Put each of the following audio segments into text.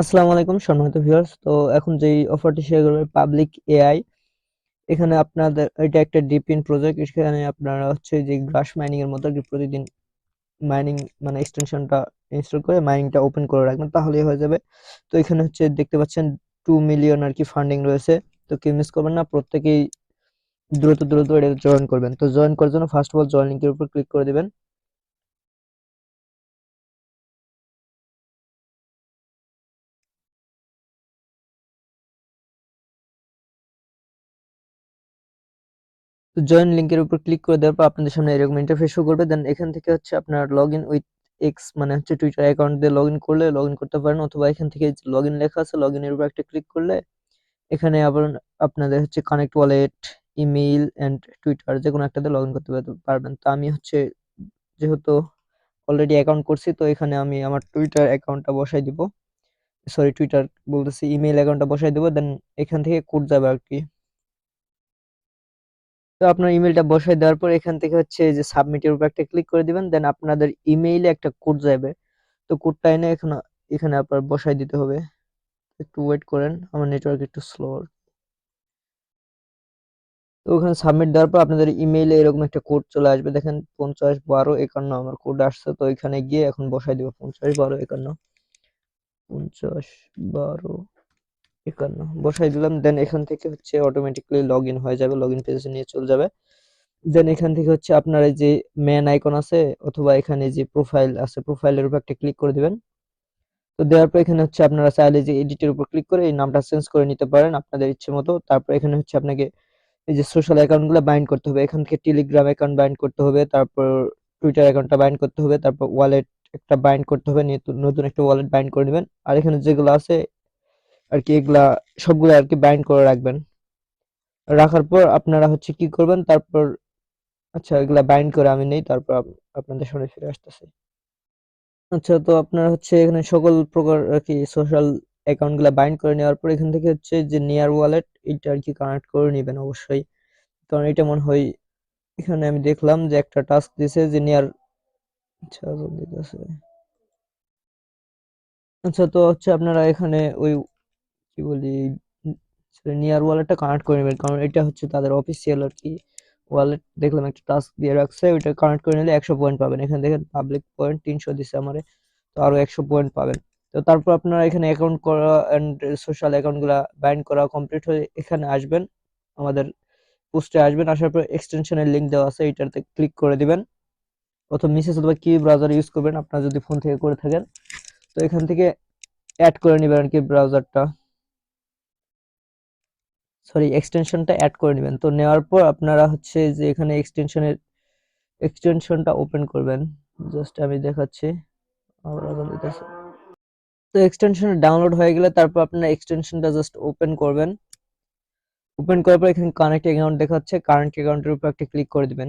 আসসালামু আলাইকুম সম্মানিত ভিউয়ার্স তো এখন যেই অফারটি শেয়ার করবে পাবলিক এআই এখানে আপনাদের, এটা একটা ডিপ ইন প্রজেক্ট এখানে আপনারা হচ্ছে যে গ্রাস মাইনিং এর মতো প্রতিদিন মাইনিং মানে এক্সটেনশনটা ইনস্টল করে মাইনিংটা ওপেন করে রাখবেন, তাহলেই হয়ে যাবে। তো এখানে হচ্ছে দেখতে পাচ্ছেন টু মিলিয়ন আর কি ফান্ডিং রয়েছে। তো কেউ মিস করবেন না, প্রত্যেকেই দ্রুত দ্রুত এটা জয়েন করবেন। তো জয়েন করার জন্য ফার্স্ট অফ অল জয়েন লিঙ্কের উপর ক্লিক করে দিবেন। তো জয়েন লিংকের উপর ক্লিক করে দেওয়ার পর আপনাদের সামনে এরকম ইন্টারফেস শো করবে। দেন এখান থেকে হচ্ছে আপনার লগ ইন উইথ এক্স মানে হচ্ছে টুইটার অ্যাকাউন্ট দিয়ে লগ ইন করলে লগ ইন করতে পারেন। অথবা এখান থেকে লগ ইন লেখা আছে লগ ইনের উপর একটা ক্লিক করলে এখানে আবার আপনাদের হচ্ছে connect wallet email and Twitter যে কোনো একটাতে লগ ইন করতে পারবেন। তো আমি হচ্ছে যেহেতু অলরেডি অ্যাকাউন্ট করছি, তো এখানে আমি আমার টুইটার অ্যাকাউন্টটা বসাই দিব। সরি টুইটার বলতেছি ইমেইল অ্যাকাউন্টটা বসাই দিব। দেন এখান থেকে কোড যাবে আর কি। তো আপনার ইমেলটা বসায় দেওয়ার পর এখান থেকে হচ্ছে যে সাবমিটের উপর একটা ক্লিক করে দিবেন দেন আপনাদের ইমেইলে একটা কোড যাবে। তো কোডটা এনে এখানে এখানে আপনার বসাই দিতে হবে। একটু ওয়েট করেন, আমার নেটওয়ার্ক একটু স্লো তো ওখানে সাবমিট দেওয়ার পর আপনাদের ইমেইলে এরকম একটা কোড চলে আসবে। দেখেন পঞ্চাশ বারো একান্ন আমার কোড আসছে, তো এখানে গিয়ে এখন বসাই দিব। পঞ্চাশ বারো একান্ন। পঞ্চাশ বারো একান্ন। বসাই দিলাম দেন এখান থেকে হচ্ছে অটোমেটিকলি লগ ইন হয়ে যাবে লগ ইন পেজে নিয়ে চলে যাবে। দেন এখান থেকে হচ্ছে আপনার এই যে ম্যান আইকন আছে অথবা এখানে যে প্রোফাইল আছে প্রোফাইলের উপর একটা ক্লিক করে দিবেন। তো দেওয়ার পর এখানে হচ্ছে আপনারা চাইলে যে এডিটের উপর ক্লিক করে এই নামটা চেঞ্জ করে নিতে পারেন আপনাদের ইচ্ছে মতো। তারপর এখানে হচ্ছে আপনাকে এই যে সোশ্যাল অ্যাকাউন্টগুলো বাইন্ড করতে হবে। এখান থেকে টেলিগ্রাম অ্যাকাউন্ট বাইন্ড করতে হবে, তারপর টুইটার অ্যাকাউন্টটা বাইন্ড করতে হবে, তারপর ওয়ালেট একটা বাইন্ড করতে হবে নতুন একটা ওয়ালেট বাইন্ড করে নেবেন। আর এখানে যেগুলো আছে আর কি এগুলা সবগুলো আর কি বাইন্ড করে রাখবেন। রাখার পর আপনারা হচ্ছে কি করবেন, তারপর আচ্ছা এগুলা বাইন্ড করে আমি নেই, তারপর আপনাদের সামনে ফিরে আসতেছি। আচ্ছা তো আপনারা হচ্ছে এখানে সকল প্রকার আর কি সোশ্যাল অ্যাকাউন্টগুলা বাইন্ড করে নেওয়ার পর এখান থেকে হচ্ছে যে নিয়ার ওয়ালেট এটা আর কি কানেক্ট করে নেবেন অবশ্যই। কারণ এটা মনে হয় এখানে আমি দেখলাম যে একটা টাস্ক দিছে যে নিয়ার আচ্ছা দিতেছে। আচ্ছা তো হচ্ছে আপনারা এখানে ওই কি বলি নিয়ার ওয়ালেটটা কানেক্ট করে নেবেন। কারণ এটা হচ্ছে তাদের অফিসিয়াল আর কি ওয়ালেট দেখলাম একটা টাস্ক দিয়ে রাখছে, ওইটা কানেক্ট করে নিলে একশো পয়েন্ট পাবেন। এখানে দেখেন পাবলিক পয়েন্ট তিনশো দিচ্ছে আমারে, তো আরও একশো পয়েন্ট পাবেন। তো তারপর আপনারা এখানে অ্যাকাউন্ট করা অ্যান্ড সোশ্যাল অ্যাকাউন্টগুলো বাইন্ড করা কমপ্লিট হয়ে এখানে আসবেন। আমাদের পোস্টে আসবেন, আসার পর এক্সটেনশনের লিঙ্ক দেওয়া আছে এটাতে ক্লিক করে দিবেন। প্রথম মিসেস অথবা কি ব্রাউজার ইউজ করবেন, আপনারা যদি ফোন থেকে করে থাকেন। তো এখান থেকে অ্যাড করে নেবেন আর কি ব্রাউজারটা সরি এক্সটেনশনটা অ্যাড করে নেবেন। তো নেওয়ার পর আপনারা হচ্ছে যে এখানে এক্সটেনশনের এক্সটেনশনটা ওপেন করবেন। জাস্ট আমি দেখাচ্ছি। তো এক্সটেনশন ডাউনলোড হয়ে গেলে তারপর আপনারা এক্সটেনশনটা জাস্ট ওপেন করবেন। ওপেন করার পর এখানে কানেক্ট অ্যাকাউন্ট দেখাচ্ছে। কারেন্ট অ্যাকাউন্টের উপর একটা ক্লিক করে দিবেন।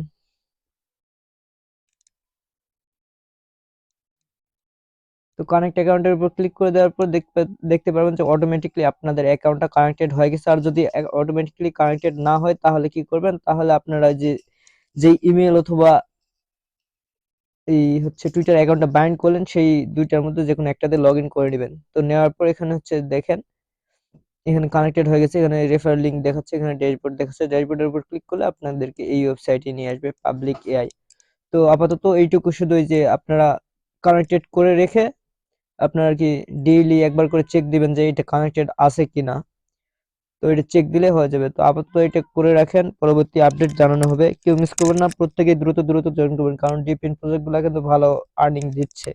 তো কানেক্ট অ্যাকাউন্টের উপর ক্লিক করে দেওয়ার পর দেখতে পারবেন যে অটোমেটিকলি আপনাদের অ্যাকাউন্টটা কানেক্টেড হয়ে গেছে। আর যদি অটোমেটিকলি কানেক্টেড না হয়, তাহলে কি করবেন? তাহলে আপনারা যে যে ইমেল অথবা এই হচ্ছে টুইটার অ্যাকাউন্টটা বাইন্ড করলেন, সেই দুইটার মধ্যে যে কোনো একটাতে লগ ইন করে নেবেন। তো নেওয়ার পর এখানে হচ্ছে দেখেন, এখানে কানেক্টেড হয়ে গেছে, এখানে রেফার লিঙ্ক দেখাচ্ছে, এখানে ড্যাশবোর্ড দেখাচ্ছে। ড্যাশবোর্ডের উপর ক্লিক করলে আপনাদেরকে এই ওয়েবসাইটে নিয়ে আসবে পাবলিক এআই তো আপাতত এইটুকু শুধু যে আপনারা কানেক্টেড করে রেখে আপনার আর কি ডেইলি একবার করে চেক দিবেন যে এটা কানেক্টেড আছে কিনা। তো এটা চেক দিলে হয়ে যাবে। তো আপাতত এটা করে রাখেন, পরবর্তী আপডেট জানানো হবে। কেউ মিস করবেন না প্রত্যেকে দ্রুত দ্রুত জয়েন করবেন, কারণ ডিপ ইন প্রজেক্টগুলো কিন্তু ভালো আর্নিং দিচ্ছে।